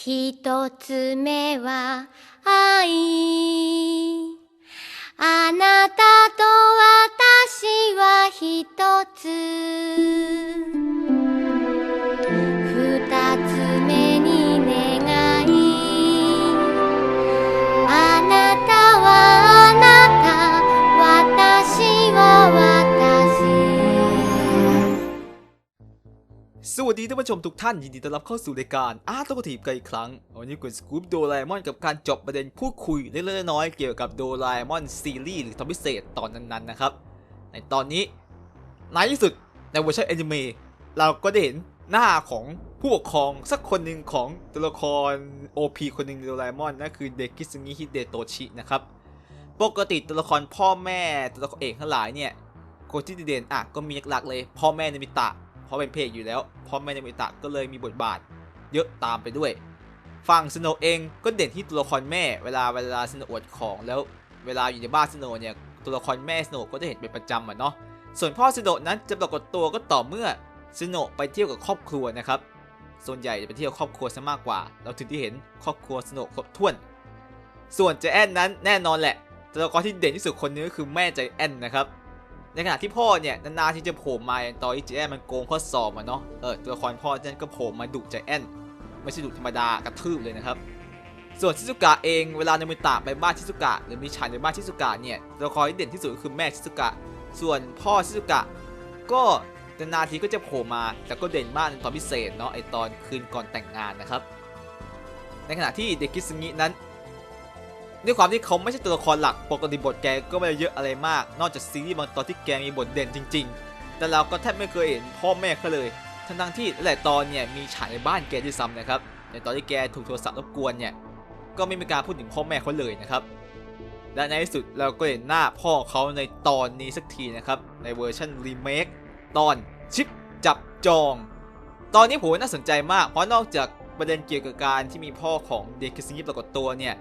一つ目は愛。あなたと私は一つ。 สวัสดีท่านผู้ชมทุกท่านยินดีต้อนรับเข้าสู่รายการอาร์ตโตทีฟกันอีกครั้ง วันนี้คุณสกู๊ปโดราเอมอนกับการจบประเด็นพูดคุยเล็กๆน้อยๆเกี่ยวกับโดราเอมอนซีรีส์หรือตอนพิเศษตอนนั้นๆนะครับ ในตอนนี้ในที่สุดในเวอร์ชันแอนิเมะเราก็ได้เห็นหน้าของผู้ปกครองสักคนหนึ่งของตัวละคร OP คนหนึ่งโดราเอมอนนั่นคือเดกิซึงิฮิเดโตชินะครับปกติตัวละครพ่อแม่ตัวละครเอกทั้งหลายเนี่ยคนที่เด่นอะก็มีหลักๆเลย พ่อแม่ในมิตะ เพราะเป็นเพศอยู่แล้วพ่อแม่ในมิตะก็เลยมีบทบาท เยอะตามไปด้วย ฝั่งสโนเองก็เด่นที่ตัวละครแม่ เวลาเวลาสโนอวดของแล้วเวลาอยู่ในบ้านสโนเนี่ยตัวละครแม่สโนก็จะเห็นเป็นประจำอะเนาะส่วนพ่อสโนนั้นจะปรากฏตัวก็ต่อเมื่อสโนไปเที่ยวกับครอบครัวนะครับส่วนใหญ่จะไปเที่ยวครอบครัวซะมากกว่า เราถึงที่เห็นครอบครัวสโนครบถ้วน ส่วนใจแอนนั้นแน่นอนแหละตัวละครที่เด่นที่สุดคนนึงก็คือแม่ใจแอนนะครับ ในขณะที่พ่อเนี่ยนานๆที่จะโผล่มาอย่างตอนที่ใจแอนมันโกงข้อสอบอะเนาะเออตัวละครพ่อนั่นก็โผล่มาดุใจแอนไม่ใช่ดุธรรมดากระทืบเลยนะครับ ส่วนชิซุกะเองเวลาในมิตะไปบ้านชิซุกะหรือมีฉากในบ้านชิซุกะเนี่ยตัวละครที่เด่นที่สุดก็คือแม่ชิซุกะ ส่วนพ่อชิซุกะ ก็นานๆทีก็จะโผล่มาแต่ก็เด่นมากในตอนพิเศษเนาะไอตอนคืนก่อนแต่งงานนะครับ ในขณะที่เด็กกิสงินั้น ด้วยความที่เขาไม่ใช่ตัวละครหลักปกติบทแกก็ไม่ได้เยอะอะไรมาก นอกจากซีรีส์บางตอนที่แกมีบทเด่นจริง ๆ แต่เราก็แทบไม่เคยเห็นพ่อแม่เขาเลยทั้งๆที่หลายตอนเนี่ยมีฉากในบ้านแกด้วยซ้ำนะครับในตอนที่แกถูกโทรศัพท์รบกวนเนี่ยก็ไม่มีการพูดถึงพ่อแม่เขาเลยนะครับและในที่สุดเราก็เห็นหน้าพ่อเขาในตอนนี้สักทีนะครับในเวอร์ชันรีเมคตอนชิปจับจอง ตอนนี้ผมน่าสนใจมากเพราะนอกจากประเด็นเกี่ยวกับการที่มีพ่อของเด็กคิสงิปรากฏตัวเนี่ย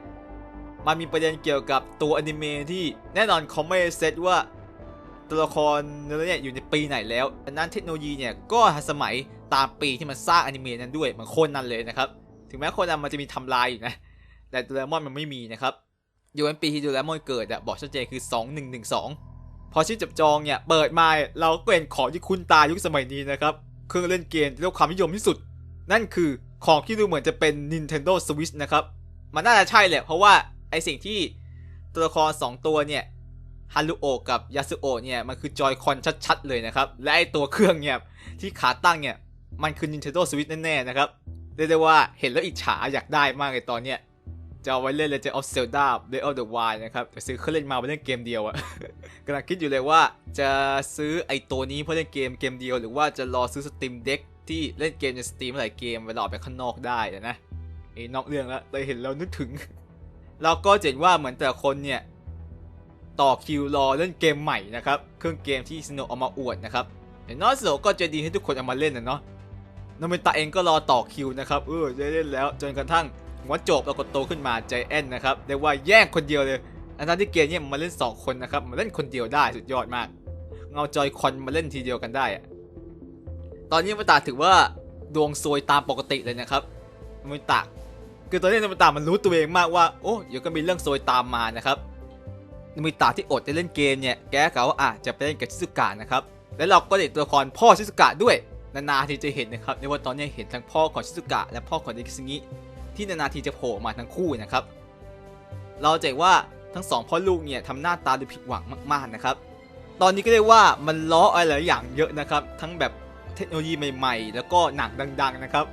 มันมีประเด็นเกี่ยวกับตัวอนิเมะที่แน่นอนเขาไม่เซตว่าตัวละครเนี่ยอยู่ในปีไหนแล้วดังนั้นเทคโนโลยีเนี่ยก็ทันสมัยตามปีที่มันสร้างอนิเมะนั้นด้วยเหมือนคนนั้นเลยนะครับ ถึงแม้คนนั้นมันจะมีทำลายอยู่นะ แต่โดเรมอนมันไม่มีนะครับอยู่ในปีที่โดเรมอนเกิดอะบอกชัดเจนคือ 2112 พอชื่อจับจองเนี่ยเปิดมาเราก็เห็นของที่คุ้นตายุคสมัยนี้นะครับ เครื่องเล่นเกมที่ได้ความนิยมที่สุด นั่นคือของที่ดูเหมือนจะเป็น Nintendo Switch นะครับ มันน่าจะใช่แหละเพราะว่า ไอสิ่งที่ตัวละคร2ตัวเนี่ยฮันรุโอะกับยาสุโอะเนี่ยมันคือจอยคอนชัดๆเลยนะครับ และไอตัวเครื่องเนี่ยที่ขาตั้งเนี่ยมันคือ Nintendo Switch แน่ๆนะครับเรียกได้ว่าเห็นแล้วอิจฉาอยากได้มากเลยตอนเนี้ยจะเอาไว้เล่น Legend of Zelda Breath of the Wild นะครับแต่ซื้อเครื่องเล่นมาไว้เล่นเกมเดียวอะกำลังคิดอยู่เลยว่าจะซื้อไอตัวนี้เพื่อเล่นเกมเกมเดียว หรือว่าจะรอซื้อ Steam Deck ที่เล่นเกมใน Steam หลายเกมเวลาออกไปข้างนอกได้อนะไอ้นอกเรื่องแล้วเลยเห็นแล้วนึกถึง เราก็เห็นว่าเหมือนแต่คนเนี่ยต่อคิวรอเล่นเกมใหม่นะครับเครื่องเกมที่สโนเอามาอวดนะครับเห็นน้อยสโนก็จะดีให้ทุกคนเอามาเล่นนะเนาะโนเมตะเองก็รอต่อคิวนะครับเออจะได้เล่นแล้วจนกระทั่งหัวโจบปรากฏโตขึ้นมาใจแอนนะครับเรียกว่าแย่งคนเดียวเลยอันนั้นที่เกมเนี่ยมาเล่น 2 คนนะครับมาเล่นคนเดียวได้สุดยอดมาก เงาจอยคอนมาเล่นทีเดียวกันได้อะตอนนี้โนเมตะถือว่าดวงซวยตามปกติเลยนะครับโนเมตะ คือตอนนี้นามิตะมันรู้ตัวเองมากว่าโอ้เดี๋ยวก็มีเรื่องโซยตามมานะครับนามิตะที่อดจะเล่นเกมเนี่ยแกกล่าว่าอะจะไปเล่นกับชิซุกะนะครับแล้วเราก็เห็ตัวละครพ่อชิซุกะด้วยนานาทีจะเห็นนะครับในว่าตอนนี้เห็นทั้งพ่อของชิซุกะและพ่อของเดกิซึงิที่นานาทีจะโผล่มาทั้งคู่นะครับ เราจะเห็นว่าทั้งสองพ่อลูกเนี่ยทำหน้าตาดูผิดหวังมากๆนะครับ ตอนนี้ก็เรียกว่ามันล้ออะไรหลายอย่างเยอะนะครับ ทั้งแบบเทคโนโลยีใหม่ ๆ แล้วก็หนังดัง ๆนะครับ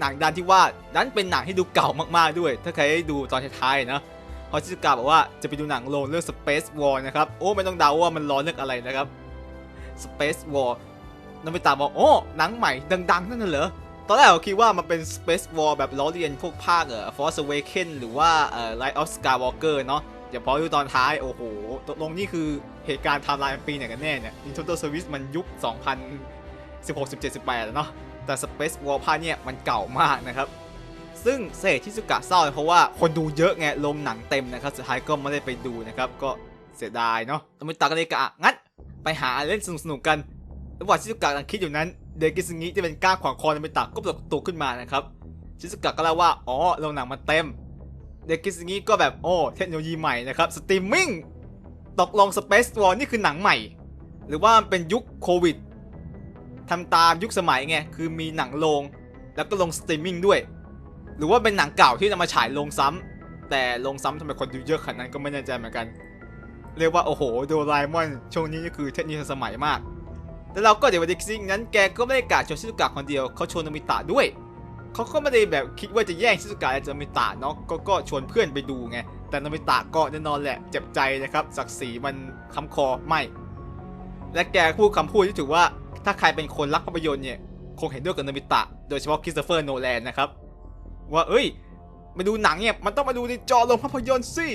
หนังดันที่ว่านั้นเป็นหนังที่ดูเก่ามากๆด้วย ถ้าใครได้ดูตอนท้ายๆนะเพราะชิซุกะบอกว่าจะไปดูหนังโลงเรื่อง Space War นะครับ โอ้ไม่ต้องเดาว่ามันล้อเรื่องอะไรนะครับ Space War นบิตะบอกโอ้หนังใหม่ดัง ๆ นั่นน่ะเหรอตอนแรกเราคิดว่ามันเป็น Space War แบบล้อเลียนพวกภาคเอ่อ Force Awakens หรือว่าเอ่อ Light of Skywalker เนาะอย่พอดูตอนท้าย โอ้โห ตกลงนี่คือเหตุการณ์ไทม์ไลน์ปีไหนกันแน่เนี่ย Nintendo Switch มันยุค 2016 17 18แล้วเนาะ แต่ Space War ภาคเนี่ยมันเก่ามากนะครับ ซึ่งเศษที่สุกะเศร้าเพราะว่าคนดูเยอะไงลงหนังเต็มนะครับ สุดท้ายก็ไม่ได้ไปดูนะครับ ก็เสียดายเนาะตมิตาก็เลยกะงั้นไปหาเล่นสนุกๆกัน ระหว่างที่สุกะกำลังคิดอยู่นั้น เดกิซึงิที่เป็นก้าขวางคอตมิตาก็ปรากฏตัวขึ้นมานะครับ ชิซุกะก็เล่าว่า อ๋อโรงหนังมันเต็ม เด็กคิสงี้ก็แบบ โอ้ เทคโนโลยีใหม่นะครับ สตรีมมิ่ง ตกลง Space War นี่คือหนังใหม่ หรือว่าเป็นยุคโควิด ทำตามยุคสมัยไงคือมีหนังโรงแล้วก็ลงสตรีมมิ่งด้วย หรือว่าเป็นหนังเก่าที่นำมาฉายลงซ้ำแต่ลงซ้ำทำไมคนดูเยอะขนาดนั้นก็ไม่แน่ใจเหมือนกัน เรียกว่าโอ้โหโดราเอมอนช่วงนี้นี่คือเทคโนโลยีสมัยมาก แล้วเราก็เดี๋ยววันนี้ซิงนั้นแกก็ไม่ได้กาดชวนชิซุกะคนเดียวเขาชวนโนมิตะด้วยเขาก็ไม่ได้แบบคิดว่าจะแย่งชิซุกะจากโนมิตะเนาะก็ก็ชวนเพื่อนไปดูไงแต่โนมิตะก็แน่นอนแหละเจ็บใจนะครับศักดิ์ศรีมันคำคอไม่ และแกพูดคำพูดที่ถือว่าถ้าใครเป็นคนรักภาพยนตร์เนี่ย คงเห็นด้วยกับโนมิตะ โดยเฉพาะคริสโตเฟอร์โนแลนนะครับ ว่าเอ้ย มาดูหนังเนี่ย มันต้องมาดูในจอโรงภาพยนตร์สิ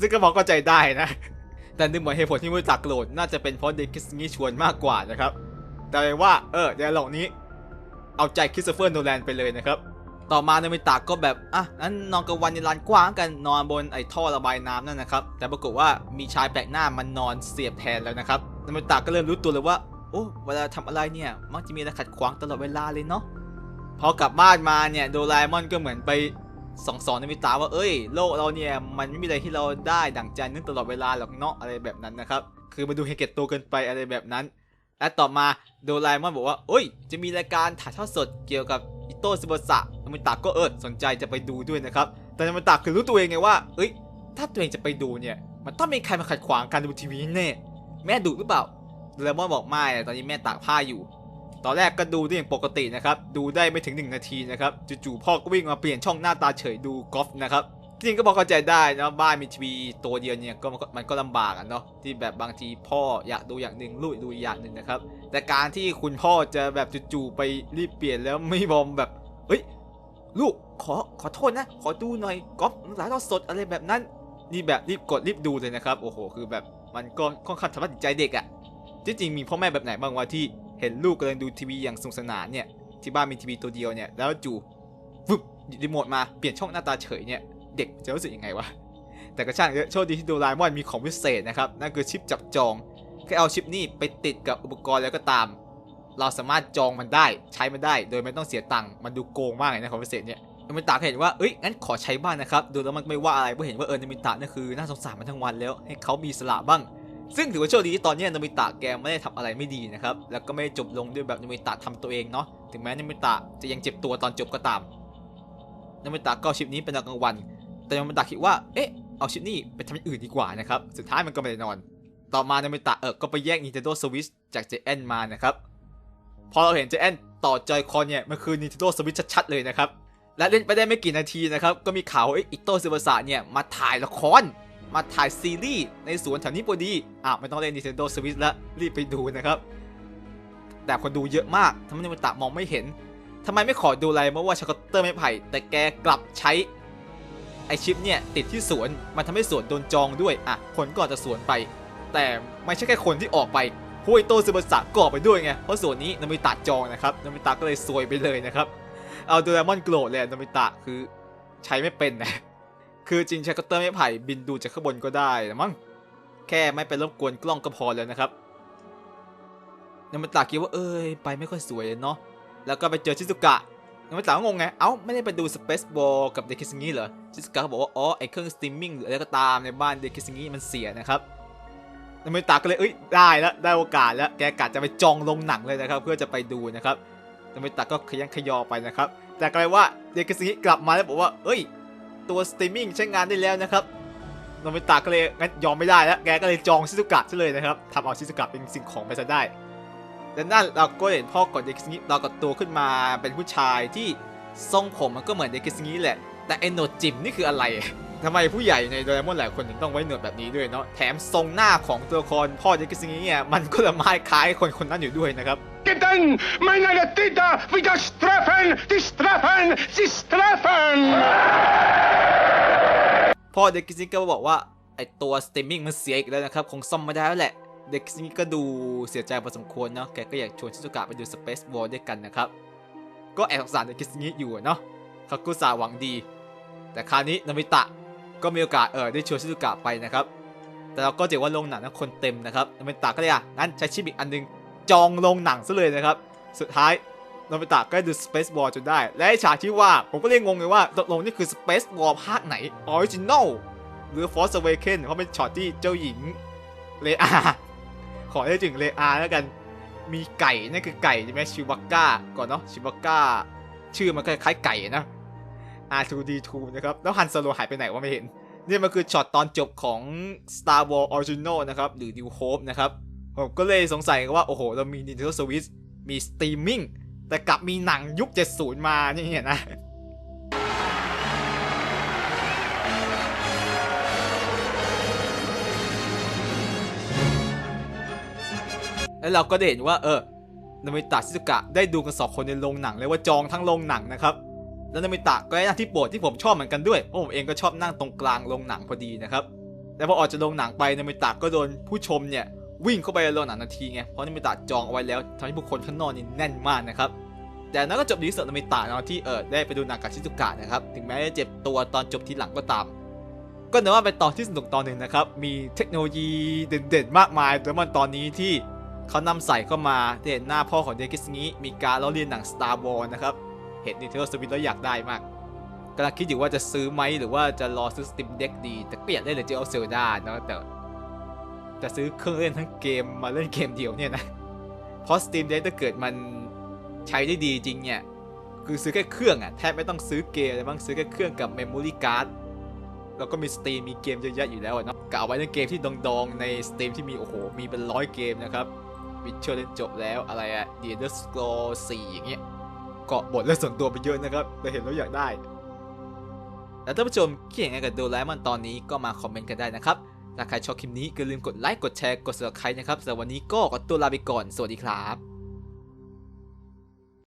ซึ่งก็บอกก็ใจได้นะ แต่นึกเหมือนเหตุผลที่โนมิตะโกรธน่าจะเป็นเพราะเด็กคิสงี้ชวนมากกว่านะครับ แต่ว่าเออเดี๋ยวหล่านี้ เอาใจคริสโตเฟอร์โนแลนไปเลยนะครับ ต่อมาโนมิตะก็แบบอะนั้นนอนกลางวันในลานกว้างกันนอนบนไอ้ท่อระบายน้ำนั่นนะครับ แต่ปรากฏว่ามีชายแปลกหน้ามันนอนเสียบแทนแล้วนะครับ โนมิตะก็เริ่มรู้ตัวเลยว่า โอ้เวลาทำอะไรเนี่ย มักจะมีอะไรขัดขวางตลอดเวลาเลยเนาะพอกลับบ้านมาเนี่ยโดราเอมอนก็เหมือนไปสองสอนโนมิตะว่าเอ้ยโลกเราเนี่ยมันไม่มีอะไรที่เราได้ดั่งใจนึกตลอดเวลาหรอกเนาะอะไรแบบนั้นนะครับคือมาดูเฮเกตโตเกินไปอะไรแบบนั้น และต่อมาโดราเอมอนบอกว่าเอ้ย จะมีรายการถ่ายทอดสดเกี่ยวกับอิโตะซึบสะโนมิตะก็เออสนใจจะไปดูด้วยนะครับแต่โนมิตะคือรู้ตัวเองไงว่า เอ้ย ถ้าตัวเองจะไปดูเนี่ยมันต้องมีใครมาขัดขวางการดูทีวีแน่ แม่ดุหรือเปล่าโดเอมอนบอกไม่ตอนนี้แม่ตากผ้าอยู่ ตอนแรกก็ดูได้อย่างปกตินะครับ ดูได้ไม่ถึง 1 นาทีนะครับจู่ๆพ่อก็วิ่งมาเปลี่ยนช่องหน้าตาเฉยดูกอล์ฟนะครับจริงก็บอกเข้าใจได้นะบ้านมีทีวีตัวเดียวเนี่ยก็มันก็มันก็ลำบากอะเนาะที่แบบบางทีพ่ออยากดูอย่างหนึ่งลูกดูอย่างหนึ่งนะครับ แต่การที่คุณพ่อจะแบบจู่ๆไปรีบเปลี่ยนแล้วไม่บอมแบบเฮ้ยลูกขอขอโทษนะ ขอดูหน่อยกอล์ฟหลายทอดสดอะไรแบบนั้น นี่แบบรีบกดรีบดูเลยนะครับ โอ้โห คือแบบ มันก็ค่อนข้างทำร้ายจิตใจเด็กอะที่จริงมีพ่อแม่แบบไหนบ้างวะที่เห็นลูกกำลังดูทีวีอย่างสนุกสนานเนี่ยที่บ้านมีทีวีตัวเดียวเนี่ยแล้วจู่ฟึบหยิบรีโมทมาเปลี่ยนช่องหน้าตาเฉยเนี่ยเด็กจะรู้สึกยังไงวะแต่ก็ช่างโชคดีที่โดราเอมอนมีของพิเศษนะครับนั่นคือชิปจับจองแค่เอาชิปนี่ไปติดกับอุปกรณ์แล้วก็ตาม เราสามารถจองมันได้ใช้มันได้ โดยไม่ต้องเสียตังค์มันดูโกงมากเลยนะของพิเศษเนี่ย นมิตะเห็นว่าเอ้ยงั้นขอใช้บ้างนะครับดูแล้วมันไม่ว่าอะไรเพราะเห็นว่าเออนมิตะนี่คือน่าสงสารมันทั้งวันแล้วให้เขามีสละบ้าง ซึ่งถือว่าโชคดีที่ตอนนี้ยนมิตะแกไม่ได้ทำอะไรไม่ดีนะครับแล้วก็ไม่จบลงด้วยแบบนมิตะทำตัวเองเนาะถึงแม้นมิตะจะยังเจ็บตัวตอนจบก็ตามนมิตะก็ชิปนี้เป็นตอนกลางวัน แต่นมิตะคิดว่าเอ๊ะเอาชิปนี้ไปทำอย่างอื่นดีกว่านะครับสุดท้ายมันก็ไม่ได้นอน ต่อมานมิตะเออก็ไปแย่ง Nintendo Switch จาก JN มานะครับพอเราเห็น JN ต่อจอยคอนเนี่ยมันคือ Nintendo Switch ชัดๆเลยนะครับ และเล่นไปได้ไม่กี่นาทีนะครับ ก็มีข่าวว่าเอ้ยอิโตซึบะสะเนี่ยมาถ่ายละคร มาถ่ายซีรีส์ในสวนแถวนี้พอดีอะไม่ต้องเล่น Nintendo Switch แล้วรีบไปดูนะครับ แต่คนดูเยอะมากทำให้นมิตะมองไม่เห็นทำไมไม่ขอดูอะไรเมื่อว่าชักเคาน์เตอร์ไม่ไผ่ แต่แกกลับใช้ไอชิปเนี่ยติดที่สวนมันทำให้สวนโดนจองด้วยอะคนก็จะสวนไป แต่ไม่ใช่แค่คนที่ออกไปผู้อิโตซึบะสะก็ออกไปด้วยไงเพราะสวนนี้นามิตะจองนะครับนามิตะก็เลยซวยไปเลยนะครับ เอาโดเรมอนโกรธเลยโนมิตะคือใช้ไม่เป็นนะคือจริงใช้คัตเตอร์ไม่ไผ่บินดูจากข้างบนก็ได้นะมั้งแค่ไม่ไปรบกวนกล้องก็พอแล้วนะครับโนมิตะคิดว่าเอ้ยไปไม่ค่อยสวยเลยเนาะแล้วก็ไปเจอชิซุกะนมิตะก็งงไงเอ้าไม่ได้ไปดู Space Ball กับเดคิสงี้เหรอชิซุกะก็บอกว่าอ๋อไอเครื่องสตรีมมิ่งหรืออะไรก็ตามในบ้านเดคิสงี้มันเสียนะครับนมิตะก็เลยเอ้ยได้แล้วได้โอกาสแล้วแกกะจะไปจองลงหนังเลยนะครับ เพื่อจะไปดูนะครับ โนมิตะก็ขยันขยอไปนะครับ แต่กลายว่าเดกิสงิกลับมาแล้วบอกว่า เอ้ย ตัวสตรีมมิ่งใช้งานได้แล้วนะครับโนมิตะก็เลยงั้นยอมไม่ได้แล้ว แกก็เลยจองชิซุกะซะเลยนะครับทำเอาชิซุกะเป็นสิ่งของไปซะได้ดังนั้นเราก็เห็นพ่อกดเดกิสงิเรากับตัวขึ้นมาเป็นผู้ชายที่ทรงผมมันก็เหมือนเดกิสงิแหละ แต่ไอโหนดจิมนี่คืออะไรทำไมผู้ใหญ่ในโดเรมอนหลายคนถึงต้องไว้หนวดแบบนี้ด้วยเนาะ แถมทรงหน้าของตัวละครพ่อเด็กิสงิเนี่ยมันก็ละไม้คล้ายคนคนนั้นอยู่ด้วยนะครับ Gedanken Meine Täter wieder straffen, die straffen, sie straffen! พ่อเด็กกิซิก็บอกว่า ไอตัวสตรีมมิ่งมันเสียอีกแล้วนะครับ คงซ่อมไม่ได้แล้วแหละ เด็กกิซิก็ดูเสียใจพอสมควรเนาะ แกก็อยากชวนชิซุกะไปดู Space War ด้วยกันนะครับ ก็แอบสงสารเด็กกิซิอยู่เนาะเขากุสาห์หวังดี แต่คราวนี้นามิตะก็มีโอกาสเออได้ชวนชิซุกะไปนะครับ แต่เราก็เจอว่าโรงหนังนั้นคนเต็มนะครับนามิตะก็เลยอะงั้นใช้ชิปอีกอันนึง จองโรงหนังซะเลยนะครับ สุดท้ายโนบิตะก็ได้ดู Space War จนได้ และไอ้ฉากที่ว่าผมก็เลยงงเลยว่าตกลงนี่คือ Space War ภาคไหนออริจิน l ลหรือ Force Awakens เพราะเป็นช็อตที่เจ้าหญิงเลอาขอได้ถึงเลอาแล้วกัน มีไก่นั่นคือไก่ใช่ไหมชิวาก้าก่อนเนาะชิวาก้าชื่อมันก็คล้ายไก่นะ R2D2 นะครับ แล้วฮันโซโลหายไปไหนวะไม่เห็น นี่มันคือช็อตตอนจบของ Star Wars Original นะครับ หรือ New Hope นะครับ ผมก็เลยสงสัยว่า โอ้โห เรามี Nintendo Switch มีสตรีมมิ่งแต่กลับมีหนังยุค 70 มานี่เห็นนะแล้วเราก็ได้เห็นว่าเออนามิตะชิซุกะได้ดูกันสองคนในโรงหนังเลยว่าจองทั้งโรงหนังนะครับ แล้วนามิตะก็ได้นั่งที่โปรดที่ผมชอบเหมือนกันด้วยเพราะผมเองก็ชอบนั่งตรงกลางโรงหนังพอดีนะครับ แต่พอออกจากโรงหนังไปนามิตะก็โดนผู้ชมเนี่ย วิ่งเข้าไปรงหนังทันทีไง เพราะนามิตะจองเอาไว้แล้วทำให้ผู้คนข้างนอกนี่แน่นมากนะครับ แต่นั้นก็จบดีที่สุดนามิตะนาะที่เออได้ไปดูหนังกับชิซุกะนะครับ ถึงแม้จะเจ็บตัวตอนจบทีหลังก็ตาม ก็เนื่อว่าเป็นตอนที่สนุกตอนหนึ่งนะครับ มีเทคโนโลยีเด่นๆ มากมายแต่มันตอนนี้ที่เขานำใส่เข้ามาเห็นหน้าพ่อของเดกิสงี้มีการล้อเลียนหนัง Star Wars นะครับ เห็น Nintendo Switch แล้วอยากได้มากกำลังคิดอยู่ว่าจะซื้อไหมหรือว่าจะรอซื้อ Steam Deck ดีแต่ก็อยากได้เลยเจลเซลดาเนาะแต่ จะซื้อเครื่องเล่นทั้งเกมมาเล่นเกมเดียวเนี่ยนะ เพราะ Steam Deck ถ้าเกิดมันใช้ได้ดีจริงเนี่ย คือซื้อแค่เครื่องอะแทบไม่ต้องซื้อเกมเลยบ้างซื้อแค่เครื่องกับ Memory Card แล้วก็มี Steam มีเกมเยอะแยะอยู่แล้วเนาะกะเอาไว้ในเกมที่ดองๆใน Steam ที่มีโอ้โหมีเป็นร้อยเกมนะครับวิชเชอร์เล่นจบแล้วอะไรอะ The Elder Scrolls 4อย่างเงี้ยเกาะบทและส่วนตัวไปเยอะนะครับแต่เห็นแล้วอยากได้แล้วท่านผู้ชมคิดยังไงกับโดราเอมอนตอนนี้ก็มาคอมเมนต์กันได้นะครับ ถ้าใครชอบคลิปนี้ก็ลืมกดไลค์กดแชร์กด subscribe นะครับสำหรับวันนี้ก็ขอตัวลาไปก่อนสวัสดีครับ